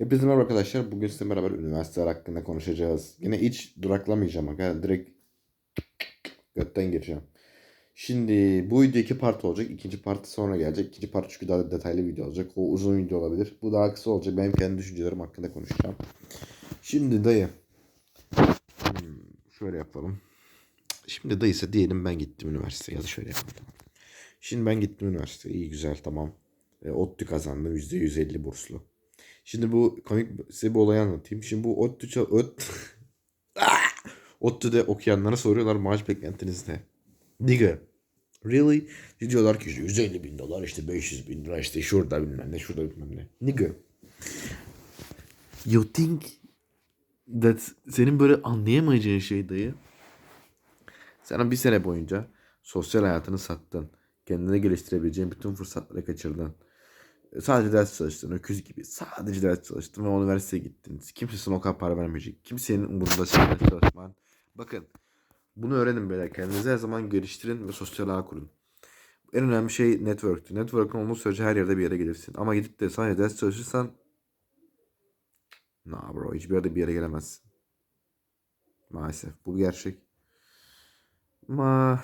Hepinize merhaba arkadaşlar. Bugün sizinle beraber üniversiteler hakkında konuşacağız. Yine hiç duraklamayacağım. aga. Direkt götten gireceğim. Şimdi bu video iki part olacak. İkinci parti sonra gelecek. İkinci part çünkü daha detaylı video olacak. O uzun video olabilir. Bu daha kısa olacak. Benim kendi düşüncelerim hakkında konuşacağım. Şimdi dayı. Hmm, şöyle yapalım. Şimdi dayısa diyelim ben gittim üniversiteye. Ya da şöyle yapalım. Şimdi ben gittim üniversiteye. İyi güzel tamam. E, ODTÜ kazandım. %150 burslu. Şimdi bu komik size bir olayı anlatayım. Şimdi bu ODTÜ ODTÜ ODTÜ'de okuyanlara soruyorlar maaş beklentiniz ne? Nigga. Really? Diyorlar ki işte 150 bin dolar işte 500 bin lira işte şurada bilmem ne şurada bilmem ne. Nigga. You think that senin böyle anlayamayacağın şey dayı. Sen bir sene boyunca sosyal hayatını sattın. Kendini geliştirebileceğin bütün fırsatları kaçırdın. Sadece ders çalıştın öküz gibi. Sadece ders çalıştın ve üniversiteye gittin. Kimse sana kadar para vermeyecek. Kimsenin umurunda senin çalışman. Bakın bunu öğrenin beyler. Kendinizi her zaman geliştirin ve sosyal ağ kurun. En önemli şey network'tü. Network'ın olduğu sürece her yerde bir yere gelirsin. Ama gidip de sadece ders çalışırsan Nah bro hiçbir yerde bir yere gelemezsin. Maalesef bu gerçek. Ama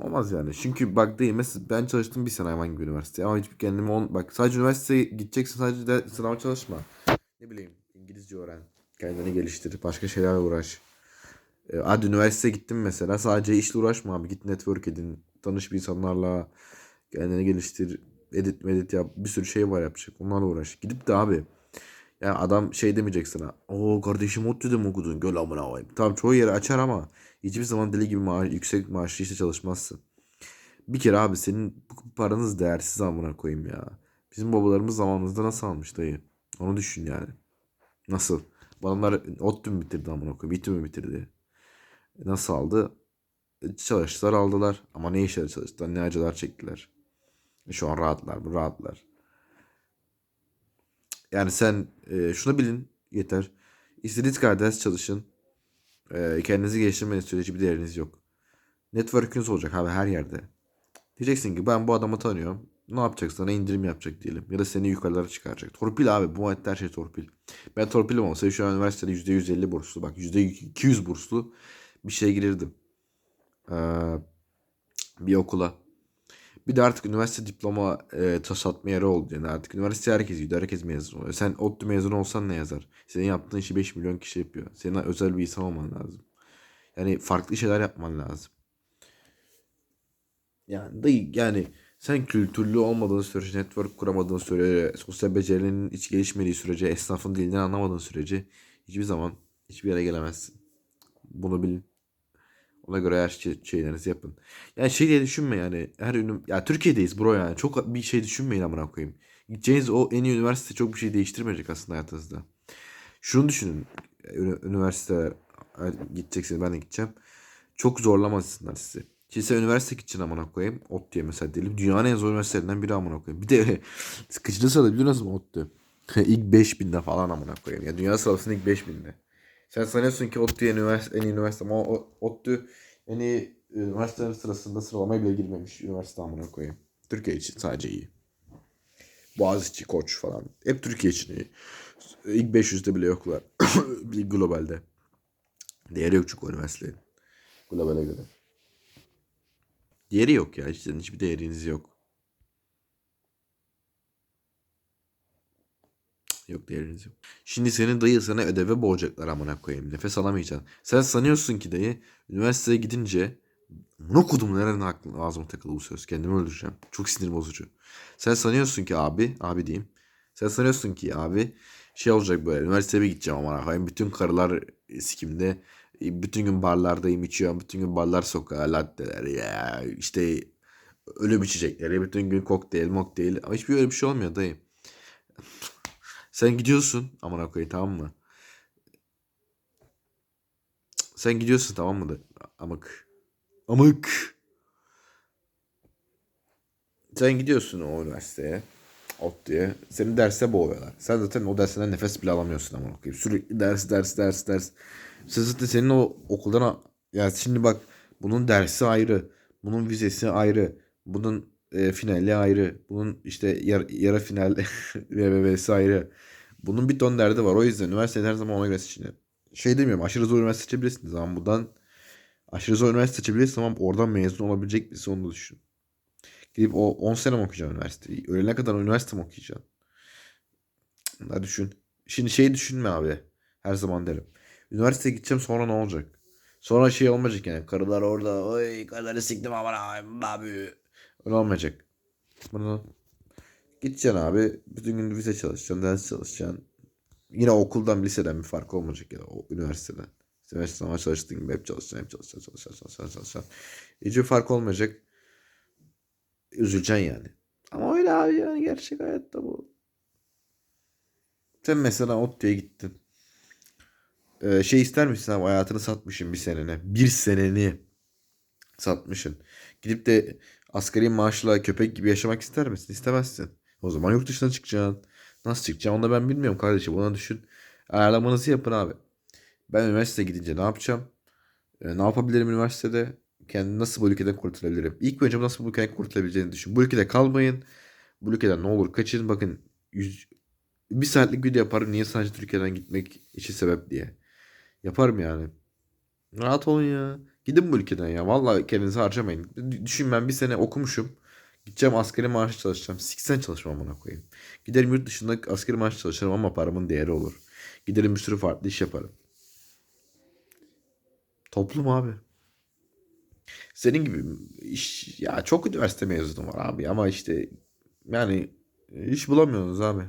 olmaz yani. Çünkü bak değil mesela ben çalıştım bir sene hayvan gibi üniversiteye ama hiçbir kendimi on... Bak sadece üniversiteye gideceksin sadece de sınava çalışma. Ne bileyim İngilizce öğren. Kendini geliştir. Başka şeylerle uğraş. E, hadi üniversiteye gittin mesela sadece işle uğraşma abi. Git network edin. Tanış bir insanlarla. Kendini geliştir. Edit medit yap. Bir sürü şey var yapacak. Onlarla uğraş. Gidip de abi yani adam şey demeyecek sana. Oo kardeşim ODTÜ'de mi okudun? Gel amına koyayım. Tamam çoğu yeri açar ama hiçbir zaman deli gibi maaş, yüksek maaşlı işte çalışmazsın. Bir kere abi senin paranız değersiz amına koyayım ya. Bizim babalarımız zamanımızda nasıl almış dayı? Onu düşün yani. Nasıl? Adamlar ODTÜ mü bitirdi amına koyayım? İTÜ mü bitirdi? Nasıl aldı? Çalıştılar aldılar. Ama ne işler çalıştılar? Ne acılar çektiler? Şu an rahatlar mı? Rahatlar. Yani sen e, şunu bilin yeter. İstediğiniz kadar ders çalışın. E, kendinizi geliştirmenin sürece bir değeriniz yok. Network'ünüz olacak abi her yerde. Diyeceksin ki ben bu adamı tanıyorum. Ne yapacak sana indirim yapacak diyelim. Ya da seni yukarılara çıkaracak. Torpil abi bu hayatta her şey torpil. Ben torpilim olsa şu an üniversitede %150 burslu bak %200 burslu bir şeye girirdim. Ee, bir okula. Bir de artık üniversite diploma e, tasatma yeri oldu. Yani artık üniversite herkes gidiyor. Herkes mezun oluyor. Sen ODTÜ mezun olsan ne yazar? Senin yaptığın işi 5 milyon kişi yapıyor. Senin özel bir insan olman lazım. Yani farklı şeyler yapman lazım. Yani dayı yani sen kültürlü olmadığın sürece, network kuramadığın sürece, sosyal becerilerinin hiç gelişmediği sürece, esnafın dilinden anlamadığın sürece hiçbir zaman hiçbir yere gelemezsin. Bunu bilin. Ona göre her şey, şeylerinizi yapın. Yani şey diye düşünme yani. Her ünü ya Türkiye'deyiz bro yani. Çok bir şey düşünmeyin amına koyayım. Gideceğiniz o en iyi üniversite çok bir şey değiştirmeyecek aslında hayatınızda. Şunu düşünün. Ünü- Üniversite gideceksiniz ben de gideceğim. Çok zorlamasınlar sizi. Şimdi sen üniversite gideceksin amına koyayım. ODTÜ'ye mesela diyelim. Dünyanın en zor üniversitelerinden biri amına koyayım. Bir de sıkıcılı sırada biliyor musun ODTÜ? ilk 5000'de falan amına koyayım. Ya dünya sırasında ilk 5000'de. Sen sanıyorsun ki ODTÜ en, üniversite, en iyi üniversite ama ODTÜ en iyi üniversitelerin sırasında sıralamaya bile girmemiş üniversite amına koyayım. Türkiye için sadece iyi. Boğaziçi, Koç falan. Hep Türkiye için iyi. İlk 500'de bile yoklar. bir globalde. Değeri yok çünkü üniversitelerin. Globale göre. Değeri yok ya. Cidden hiçbir değeriniz yok. Yok değeriniz yok. Şimdi senin dayı sana ödeve boğacaklar amına koyayım. Nefes alamayacaksın. Sen sanıyorsun ki dayı üniversiteye gidince ne okudum nereden aklım ağzıma takılı bu söz. Kendimi öldüreceğim. Çok sinir bozucu. Sen sanıyorsun ki abi, abi diyeyim. Sen sanıyorsun ki abi şey olacak böyle üniversiteye bir gideceğim amına koyayım. Bütün karılar sikimde. Bütün gün barlardayım içiyorum. Bütün gün barlar sokağı, latteler ya işte ölüm içecekleri. Bütün gün kokteyl, mokteyl. Hiçbir öyle bir şey olmuyor dayı. Sen gidiyorsun amına koyayım tamam mı? Sen gidiyorsun tamam mı da amık. Amık. Sen gidiyorsun o üniversiteye. ODTÜ'ye. Seni derse boğuyorlar. Sen zaten o dersinden nefes bile alamıyorsun amına koyayım. Sürekli ders ders ders ders. Sen zaten senin o okuldan a- ya şimdi bak bunun dersi ayrı. Bunun vizesi ayrı. Bunun e, finali ayrı. Bunun işte yar, yarı final VVV'si ayrı. Bunun bir ton derdi var. O yüzden üniversiteyi her zaman ona göre seçin. Şey demiyorum aşırı zor üniversite seçebilirsiniz ama buradan aşırı zor üniversite seçebilirsiniz ama oradan mezun olabilecek misin onu düşün. Gidip o 10 sene mi okuyacaksın üniversiteyi? Ölene kadar üniversite mi okuyacaksın? Bunları düşün. Şimdi şeyi düşünme abi. Her zaman derim. Üniversiteye gideceğim sonra ne olacak? Sonra şey olmayacak yani. Karılar orada. Oy karıları siktim aman abi. Öyle olmayacak. Bunu gideceksin abi. Bütün gün vize çalışacaksın. Ders çalışacaksın. Yine okuldan liseden bir fark olmayacak ya da o üniversiteden. Üniversite sınavına çalıştığın gibi hep çalışacaksın, hep çalışacaksın, çalışacaksın, çalışacaksın, çalışacaksın. Hiçbir fark olmayacak. Üzüleceksin yani. Ama öyle abi yani gerçek hayatta bu. Sen mesela ODTÜ'ye gittin. Ee, şey ister misin abi hayatını satmışsın bir senene. Bir seneni satmışsın. Gidip de asgari maaşla köpek gibi yaşamak ister misin? İstemezsin. O zaman yurt dışına çıkacaksın. Nasıl çıkacaksın onu da ben bilmiyorum kardeşim. Ona düşün. Ayarlamanızı yapın abi. Ben üniversiteye gidince ne yapacağım? Ee, ne yapabilirim üniversitede? Kendimi nasıl bu ülkeden kurtulabilirim? İlk önce nasıl bu ülkeden kurtulabileceğini düşün. Bu ülkede kalmayın. Bu ülkeden ne olur kaçın. Bakın yüz, bir saatlik video yaparım. Niye sadece Türkiye'den gitmek için sebep diye. Yaparım yani. Rahat olun ya. Gidin bu ülkeden ya. Vallahi kendinizi harcamayın. Düşün ben bir sene okumuşum. Gideceğim asgari maaş çalışacağım. Siksen çalışmam bana koyayım. Giderim yurt dışında asgari maaş çalışırım ama paramın değeri olur. Giderim bir sürü farklı iş yaparım. Toplum abi. Senin gibi iş ya çok üniversite mezunu var abi ama işte yani iş bulamıyorsunuz abi.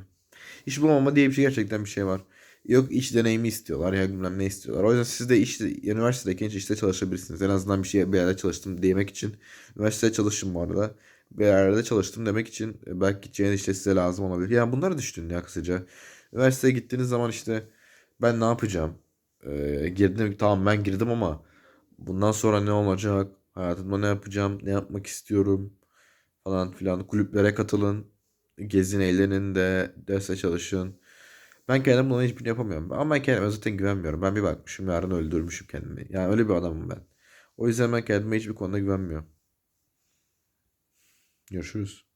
İş bulamama diye bir şey gerçekten bir şey var. Yok iş deneyimi istiyorlar ya bilmem ne istiyorlar. O yüzden siz de işte üniversitedeyken işte çalışabilirsiniz. En azından bir şey bir yerde çalıştım demek için. Üniversitede çalıştım bu arada. Bir yerde çalıştım demek için e, belki gideceğiniz işte size lazım olabilir. Yani bunları düşünün ya kısaca. Üniversiteye gittiğiniz zaman işte ben ne yapacağım? Ee, girdim tamam ben girdim ama bundan sonra ne olacak? Hayatımda ne yapacağım? Ne yapmak istiyorum? Falan filan. Kulüplere katılın. Gezin, eğlenin de derse çalışın. Ben kendim buna hiçbirini yapamıyorum. Ama ben kendime zaten güvenmiyorum. Ben bir bakmışım yarın öldürmüşüm kendimi. Yani öyle bir adamım ben. O yüzden ben kendime hiçbir konuda güvenmiyorum. Görüşürüz.